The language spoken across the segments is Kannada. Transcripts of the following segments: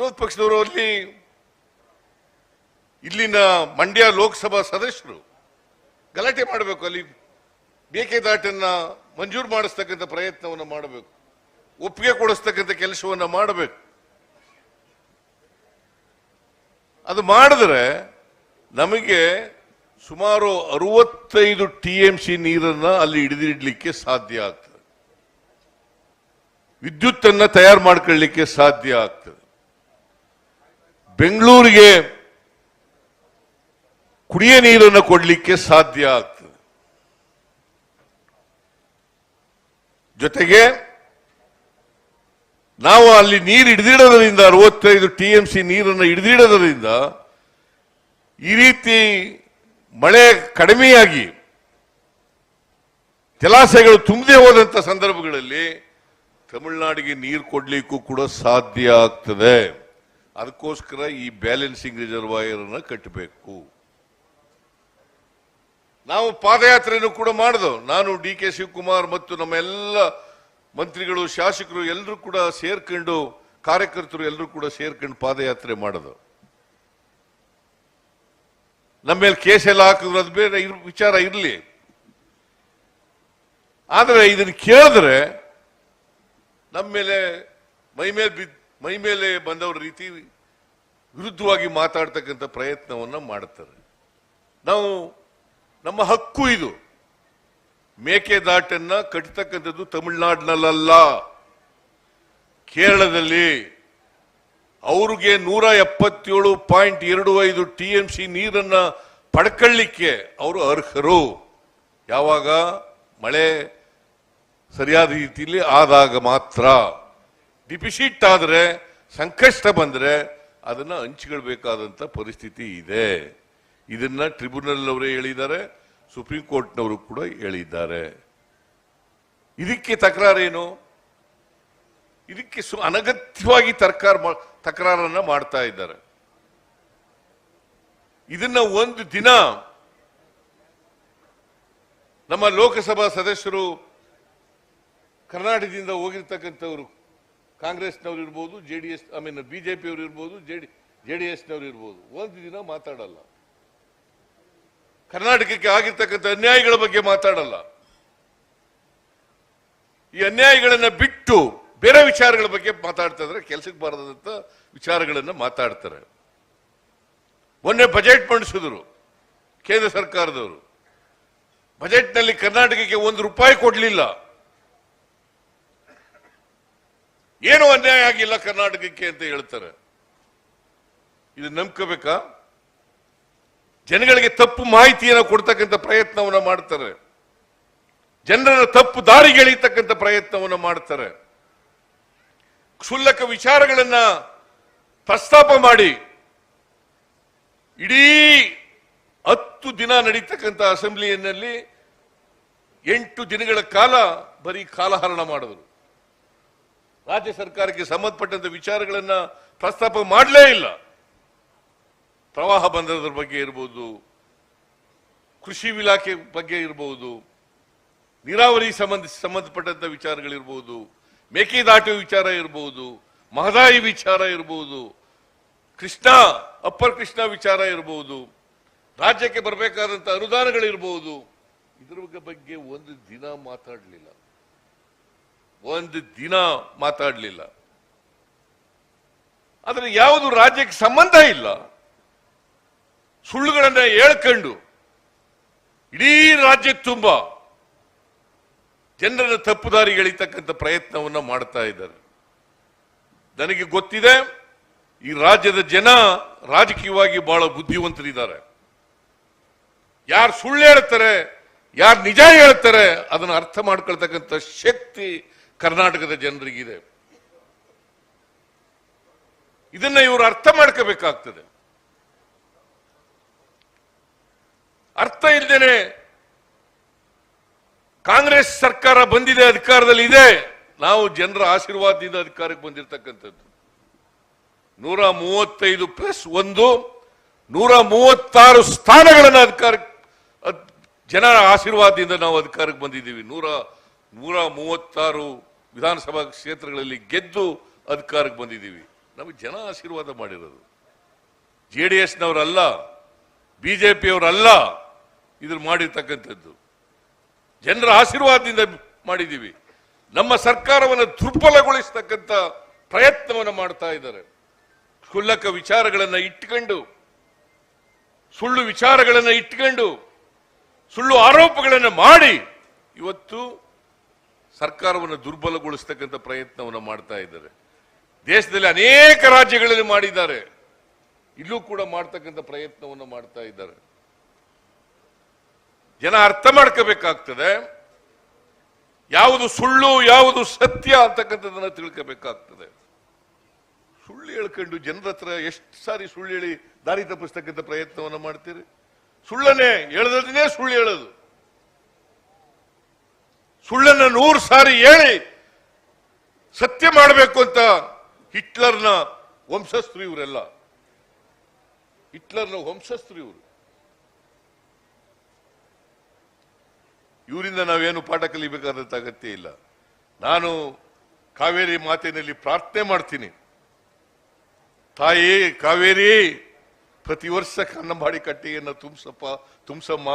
ವಿರೋಧ ಪಕ್ಷದವರು ಅಲ್ಲಿ, ಇಲ್ಲಿನ ಮಂಡ್ಯ ಲೋಕಸಭಾ ಸದಸ್ಯರು ಗಲಾಟೆ ಮಾಡಬೇಕು, ಅಲ್ಲಿ ಮೇಕೆದಾಟನ್ನ ಮಂಜೂರು ಮಾಡಿಸ್ತಕ್ಕಂಥ ಪ್ರಯತ್ನವನ್ನು ಮಾಡಬೇಕು, ಒಪ್ಪಿಗೆ ಕೊಡಿಸ್ತಕ್ಕಂಥ ಕೆಲಸವನ್ನ ಮಾಡಬೇಕು. ಅದು ಮಾಡಿದ್ರೆ ನಮಗೆ ಸುಮಾರು ಅರವತ್ತೈದು ಟಿ ಎಂ ಸಿ ನೀರನ್ನ ಅಲ್ಲಿ ಹಿಡಿದಿಡ್ಲಿಕ್ಕೆ ಸಾಧ್ಯ ಆಗ್ತದೆ. ವಿದ್ಯುತ್ತನ್ನು ತಯಾರು ಮಾಡ್ಕೊಳ್ಳಿಕ್ಕೆ ಸಾಧ್ಯ ಆಗ್ತದೆ. ಬೆಂಗಳೂರಿಗೆ ಕುಡಿಯ ನೀರನ್ನು ಕೊಡಲಿಕ್ಕೆ ಸಾಧ್ಯ ಆಗ್ತದೆ. ಜೊತೆಗೆ ನಾವು ಅಲ್ಲಿ ನೀರು ಹಿಡಿದಿಡೋದರಿಂದ ಅರವತ್ತೈದು ಟಿ ಎಂ ಸಿ ನೀರನ್ನು ಹಿಡಿದಿಡೋದರಿಂದ ಈ ರೀತಿ ಮಳೆ ಕಡಿಮೆಯಾಗಿ ಜಲಾಶಯಗಳು ತುಂಬದೆ ಹೋದಂತ ಸಂದರ್ಭಗಳಲ್ಲಿ ತಮಿಳುನಾಡಿಗೆ ನೀರು ಕೊಡಲಿಕ್ಕೂ ಕೂಡ ಸಾಧ್ಯ ಆಗ್ತದೆ. ಅದಕ್ಕೋಸ್ಕರ ಈ ಬ್ಯಾಲೆನ್ಸಿಂಗ್ ರಿಸರ್ವಾಯರ್ ಅನ್ನ ಕಟ್ಟಬೇಕು. ನಾವು ಪಾದಯಾತ್ರೆಯನ್ನು ಕೂಡ ಮಾಡಿದವು. ನಾನು ಡಿ ಕೆ ಶಿವಕುಮಾರ್ ಮತ್ತು ನಮ್ಮ ಎಲ್ಲ ಮಂತ್ರಿಗಳು, ಶಾಸಕರು ಎಲ್ಲರೂ ಕೂಡ ಸೇರ್ಕೊಂಡು, ಕಾರ್ಯಕರ್ತರು ಎಲ್ಲರೂ ಕೂಡ ಸೇರ್ಕೊಂಡು ಪಾದಯಾತ್ರೆ ಮಾಡೋದು ನಮ್ಮ ಮೇಲೆ ಎಲ್ಲ ಹಾಕಿದ್ರು, ಅದು ಬೇರೆ ವಿಚಾರ ಇರಲಿ. ಆದರೆ ಇದನ್ನು ಕೇಳಿದ್ರೆ ನಮ್ಮ ಮೇಲೆ ಮೈ ಮೇಲೆ ಬಿದ್ ಮೈ ಮೇಲೆ ಬಂದವರ ರೀತಿ ವಿರುದ್ಧವಾಗಿ ಮಾತಾಡ್ತಕ್ಕಂಥ ಪ್ರಯತ್ನವನ್ನ ಮಾಡ್ತಾರೆ. ನಾವು ನಮ್ಮ ಹಕ್ಕು ಇದು. ಮೇಕೆದಾಟನ್ನ ಕಟ್ಟತಕ್ಕಂಥದ್ದು ತಮಿಳುನಾಡಿನಲ್ಲ ಕೇರಳದಲ್ಲಿ ಅವ್ರಿಗೆ ನೂರ ಎಪ್ಪತ್ತೇಳು ಪಾಯಿಂಟ್ ಎರಡು ಐದು ಟಿ ಎಂ ಸಿ ನೀರನ್ನ ಪಡ್ಕೊಳ್ಳಿಕ್ಕೆ ಅವರು ಅರ್ಹರು. ಯಾವಾಗ? ಮಳೆ ಸರಿಯಾದ ರೀತಿಯಲ್ಲಿ ಆದಾಗ ಮಾತ್ರ. ಡಿಪಿಸಿಟ್ ಆದರೆ, ಸಂಕಷ್ಟ ಬಂದರೆ ಅದನ್ನು ಹಂಚಿಕೊಳ್ಬೇಕಾದಂಥ ಪರಿಸ್ಥಿತಿ ಇದೆ. ಇದನ್ನ ಟ್ರಿಬ್ಯುನಲ್ ಅವರೇ ಹೇಳಿದ್ದಾರೆ ಸುಪ್ರೀಂ ಕೋರ್ಟ್ನವರು ಕೂಡ ಹೇಳಿದ್ದಾರೆ. ಇದಕ್ಕೆ ತಕರಾರೇನು? ಇದಕ್ಕೆ ಸು, ಅನಗತ್ಯವಾಗಿ ತರ್ಕಾರ ತಕರಾರನ್ನ ಮಾಡ್ತಾ ಇದ್ದಾರೆ. ಇದನ್ನ ಒಂದು ದಿನ ನಮ್ಮ ಲೋಕಸಭಾ ಸದಸ್ಯರು ಕರ್ನಾಟಕದಿಂದ ಹೋಗಿರ್ತಕ್ಕಂಥವ್ರು ಕಾಂಗ್ರೆಸ್ನವ್ರು ಇರ್ಬೋದು, J D S I mean J ಅವರು ಇರ್ಬೋದು, ಜೆ ಡಿ ಜೆ ಡಿ ಎಸ್ನವ್ರು ಇರ್ಬೋದು. ಒಂದು ದಿನ ಮಾತಾಡಲ್ಲ. ಕರ್ನಾಟಕಕ್ಕೆ ಆಗಿರ್ತಕ್ಕಂಥ ಅನ್ಯಾಯಗಳ ಬಗ್ಗೆ ಮಾತಾಡಲ್ಲ. ಈ ಅನ್ಯಾಯಗಳನ್ನ ಬಿಟ್ಟು ಬೇರೆ ವಿಚಾರಗಳ ಬಗ್ಗೆ ಮಾತಾಡ್ತಾ ಇದ್ರೆ ಕೆಲಸಕ್ಕೆ ಬಾರದಂತ ವಿಚಾರಗಳನ್ನ ಮಾತಾಡ್ತಾರೆ. ಮೊನ್ನೆ ಬಜೆಟ್ ಮಂಡಿಸಿದ್ರು ಕೇಂದ್ರ ಸರ್ಕಾರದವರು. ಬಜೆಟ್ನಲ್ಲಿ ಕರ್ನಾಟಕಕ್ಕೆ ಒಂದು ರೂಪಾಯಿ ಕೊಡ್ಲಿಲ್ಲ. ಏನು ಅನ್ಯಾಯ ಆಗಿಲ್ಲ ಕರ್ನಾಟಕಕ್ಕೆ ಅಂತ ಹೇಳ್ತಾರೆ. ಇದು ನಂಬ್ಕೋಬೇಕಾ? ಜನಗಳಿಗೆ ತಪ್ಪು ಮಾಹಿತಿಯನ್ನು ಕೊಡ್ತಕ್ಕಂಥ ಪ್ರಯತ್ನವನ್ನ ಮಾಡ್ತಾರೆ. ಜನರ ತಪ್ಪು ದಾರಿಗೆ ಎಳೀತಕ್ಕಂಥ ಪ್ರಯತ್ನವನ್ನ ಮಾಡ್ತಾರೆ. ಕ್ಷುಲ್ಲಕ ವಿಚಾರಗಳನ್ನ ಪ್ರಸ್ತಾಪ ಮಾಡಿ ಇಡೀ ಹತ್ತು ದಿನ ನಡೀತಕ್ಕಂಥ ಅಸೆಂಬ್ಲಿಯಲ್ಲಿ ಎಂಟು ದಿನಗಳ ಕಾಲ ಬರೀ ಕಾಲಹರಣ ಮಾಡಿದ್ರು. ರಾಜ್ಯ ಸರ್ಕಾರಕ್ಕೆ ಸಂಬಂಧಪಟ್ಟಂತ ವಿಚಾರಗಳನ್ನ ಪ್ರಸ್ತಾಪ ಮಾಡಲೇ ಇಲ್ಲ. ಪ್ರವಾಹ ಬಂದದ್ರ ಬಗ್ಗೆ ಇರ್ಬೋದು, ಕೃಷಿ ಇಲಾಖೆ ಬಗ್ಗೆ ಇರಬಹುದು ನೀರಾವರಿ ಸಂಬಂಧ, ಸಂಬಂಧಪಟ್ಟಂತ ವಿಚಾರಗಳಿರ್ಬೋದು, ಮೇಕೆದಾಟು ವಿಚಾರ ಇರಬಹುದು ಮಹದಾಯಿ ವಿಚಾರ ಇರಬಹುದು ಕೃಷ್ಣ, ಅಪ್ಪರ್ ಕೃಷ್ಣ ವಿಚಾರ ಇರಬಹುದು ರಾಜ್ಯಕ್ಕೆ ಬರಬೇಕಾದಂತ ಅನುದಾನಗಳಿರ್ಬೋದು, ಇದ್ರ ಬಗ್ಗೆ ಒಂದು ದಿನ ಮಾತಾಡಲಿಲ್ಲ. ಒಂದು ದಿನ ಮಾತಾಡಲಿಲ್ಲ. ಆದರೆ ಯಾವುದು ರಾಜ್ಯಕ್ಕೆ ಸಂಬಂಧ ಇಲ್ಲ. ಸುಳ್ಳುಗಳನ್ನ ಹೇಳ್ಕೊಂಡು ಇಡೀ ರಾಜ್ಯ ತುಂಬ ಜನರನ್ನ ತಪ್ಪುದಾರಿ ಎಳಿತಕ್ಕಂಥ ಪ್ರಯತ್ನವನ್ನ ಮಾಡ್ತಾ ಇದ್ದಾರೆ. ನನಗೆ ಗೊತ್ತಿದೆ, ಈ ರಾಜ್ಯದ ಜನ ರಾಜಕೀಯವಾಗಿ ಬಹಳ ಬುದ್ಧಿವಂತರಿದ್ದಾರೆ. ಯಾರು ಸುಳ್ಳು ಹೇಳ್ತಾರೆ, ಯಾರು ನಿಜ ಹೇಳ್ತಾರೆ, ಅದನ್ನು ಅರ್ಥ ಮಾಡ್ಕೊಳ್ತಕ್ಕಂಥ ಶಕ್ತಿ ಕರ್ನಾಟಕದ ಜನರಿಗಿದೆ. ಇದನ್ನ ಇವರು ಅರ್ಥ ಮಾಡ್ಕೋಬೇಕಾಗ್ತದೆ. ಅರ್ಥ ಇಲ್ದೇನೆ ಕಾಂಗ್ರೆಸ್ ಸರ್ಕಾರ ಬಂದಿದೆ, ಅಧಿಕಾರದಲ್ಲಿ ಇದೆ. ನಾವು ಜನರ ಆಶೀರ್ವಾದದಿಂದ ಅಧಿಕಾರಕ್ಕೆ ಬಂದಿರತಕ್ಕಂಥದ್ದು. ನೂರ ಮೂವತ್ತೈದು ಪ್ಲಸ್ ಒಂದು, ನೂರ ಮೂವತ್ತಾರು ಸ್ಥಾನಗಳನ್ನು ಅಧಿಕಾರ ಜನರ ಆಶೀರ್ವಾದದಿಂದ ನಾವು ಅಧಿಕಾರಕ್ಕೆ ಬಂದಿದ್ದೀವಿ. ನೂರ ನೂರ ಮೂವತ್ತಾರು ವಿಧಾನಸಭಾ ಕ್ಷೇತ್ರಗಳಲ್ಲಿ ಗೆದ್ದು ಅಧಿಕಾರಕ್ಕೆ ಬಂದಿದ್ದೀವಿ. ನಮಗೆ ಜನ ಆಶೀರ್ವಾದ ಮಾಡಿರೋದು. ಜೆ ಡಿ ಎಸ್ನವರಲ್ಲ ಬಿಜೆಪಿಯವರಲ್ಲ ಇದ್ರ ಮಾಡಿರ್ತಕ್ಕಂಥದ್ದು. ಜನರ ಆಶೀರ್ವಾದದಿಂದ ಮಾಡಿದ್ದೀವಿ. ನಮ್ಮ ಸರ್ಕಾರವನ್ನು ದುರ್ಬಲಗೊಳಿಸ್ತಕ್ಕಂಥ ಪ್ರಯತ್ನವನ್ನು ಮಾಡ್ತಾ ಇದ್ದಾರೆ. ಕ್ಷುಲ್ಲಕ ವಿಚಾರಗಳನ್ನ ಇಟ್ಕೊಂಡು, ಸುಳ್ಳು ವಿಚಾರಗಳನ್ನ ಇಟ್ಕೊಂಡು, ಸುಳ್ಳು ಆರೋಪಗಳನ್ನು ಮಾಡಿ, ಇವತ್ತು ಸರ್ಕಾರವನ್ನು ದುರ್ಬಲಗೊಳಿಸ್ತಕ್ಕಂಥ ಪ್ರಯತ್ನವನ್ನು ಮಾಡ್ತಾ ಇದ್ದಾರೆ. ದೇಶದಲ್ಲಿ ಅನೇಕ ರಾಜ್ಯಗಳಲ್ಲಿ ಮಾಡಿದ್ದಾರೆ. ಇಲ್ಲೂ ಕೂಡ ಮಾಡ್ತಕ್ಕಂಥ ಪ್ರಯತ್ನವನ್ನು ಮಾಡ್ತಾ ಇದ್ದಾರೆ. ಜನ ಅರ್ಥ ಮಾಡ್ಕೋಬೇಕಾಗ್ತದೆ. ಯಾವುದು ಸುಳ್ಳು, ಯಾವುದು ಸತ್ಯ ಅಂತಕ್ಕಂಥದ್ದನ್ನ ತಿಳ್ಕೋಬೇಕಾಗ್ತದೆ. ಸುಳ್ಳು ಹೇಳ್ಕೊಂಡು ಜನರ ಹತ್ರ ಎಷ್ಟು ಸಾರಿ ಸುಳ್ಳು ಹೇಳಿ ದಾರಿ ತಪ್ಪಿಸ್ತಕ್ಕಂಥ ಪ್ರಯತ್ನವನ್ನು ಮಾಡ್ತೀರಿ? ಸುಳ್ಳನ್ನೇ ಹೇಳದನ್ನೇ ಸುಳ್ಳು ಹೇಳೋದು. ಸುಳ್ಳನ್ನ ನೂರು ಸಾರಿ ಹೇಳಿ ಸತ್ಯ ಮಾಡಬೇಕು ಅಂತ ಹಿಟ್ಲರ್ನ ವಂಶಸ್ಥರು ಇವರೆಲ್ಲ. ಹಿಟ್ಲರ್ನ ವಂಶಸ್ಥರು ಇವರು. ಇವರಿಂದ ನಾವೇನು ಪಾಠ ಕಲಿಬೇಕಾದಂತ ಅಗತ್ಯ ಇಲ್ಲ. ನಾನು ಕಾವೇರಿ ಮಾತಿನಲ್ಲಿ ಪ್ರಾರ್ಥನೆ ಮಾಡ್ತೀನಿ. ತಾಯಿ ಕಾವೇರಿ, ಪ್ರತಿ ವರ್ಷ ಕನ್ನಂಬಾಡಿ ಕಟ್ಟಿಗೆಯನ್ನು ತುಂಬಸಪ್ಪ, ತುಂಬಿಸಮ್ಮ.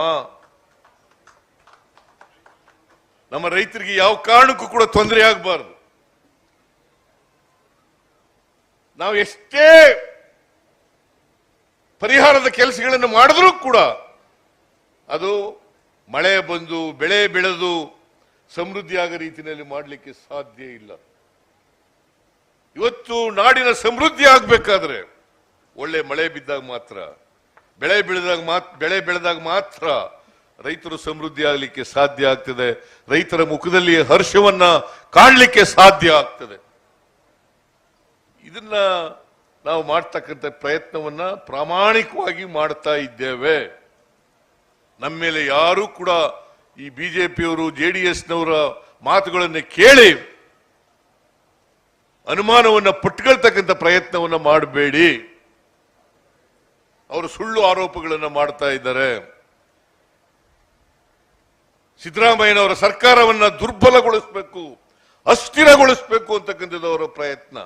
ನಮ್ಮ ರೈತರಿಗೆ ಯಾವ ಕಾರಣಕ್ಕೂ ಕೂಡ ತೊಂದರೆ ಆಗಬಾರದು. ನಾವು ಎಷ್ಟೇ ಪರಿಹಾರದ ಕೆಲಸಗಳನ್ನು ಮಾಡಿದ್ರೂ ಕೂಡ ಅದು ಮಳೆ ಬಂದು, ಬೆಳೆ ಬೆಳೆದು ಸಮೃದ್ಧಿಯಾಗ ರೀತಿಯಲ್ಲಿ ಮಾಡಲಿಕ್ಕೆ ಸಾಧ್ಯ ಇಲ್ಲ. ಇವತ್ತು ನಾಡಿನ ಸಮೃದ್ಧಿ ಆಗಬೇಕಾದ್ರೆ ಒಳ್ಳೆ ಮಳೆ ಬಿದ್ದಾಗ ಮಾತ್ರ, ಬೆಳೆ ಬೆಳೆದಾಗ ಮಾತ್ರ ಬೆಳೆ ಬೆಳೆದಾಗ ಮಾತ್ರ ರೈತರು ಸಮೃದ್ಧಿ ಆಗಲಿಕ್ಕೆ ಸಾಧ್ಯ ಆಗ್ತದೆ. ರೈತರ ಮುಖದಲ್ಲಿ ಹರ್ಷವನ್ನ ಕಾಣಲಿಕ್ಕೆ ಸಾಧ್ಯ ಆಗ್ತದೆ. ಇದನ್ನ ನಾವು ಮಾಡ್ತಕ್ಕಂಥ ಪ್ರಯತ್ನವನ್ನ ಪ್ರಾಮಾಣಿಕವಾಗಿ ಮಾಡ್ತಾ ಇದ್ದೇವೆ. ನಮ್ಮ ಮೇಲೆ ಯಾರೂ ಕೂಡ ಈ ಬಿಜೆಪಿಯವರು, ಜೆ ಡಿ ಎಸ್ನವರ ಮಾತುಗಳನ್ನು ಕೇಳಿ ಅನುಮಾನವನ್ನು ಪಟ್ಕೊಳ್ತಕ್ಕಂಥ ಪ್ರಯತ್ನವನ್ನ ಮಾಡಬೇಡಿ. ಅವರು ಸುಳ್ಳು ಆರೋಪಗಳನ್ನು ಮಾಡ್ತಾ ಇದ್ದಾರೆ. ಸಿದ್ದರಾಮಯ್ಯನವರ ಸರ್ಕಾರವನ್ನ ದುರ್ಬಲಗೊಳಿಸಬೇಕು ಅಸ್ಥಿರಗೊಳಿಸಬೇಕು ಅಂತಕ್ಕಂಥದ್ದು ಅವರ ಪ್ರಯತ್ನ.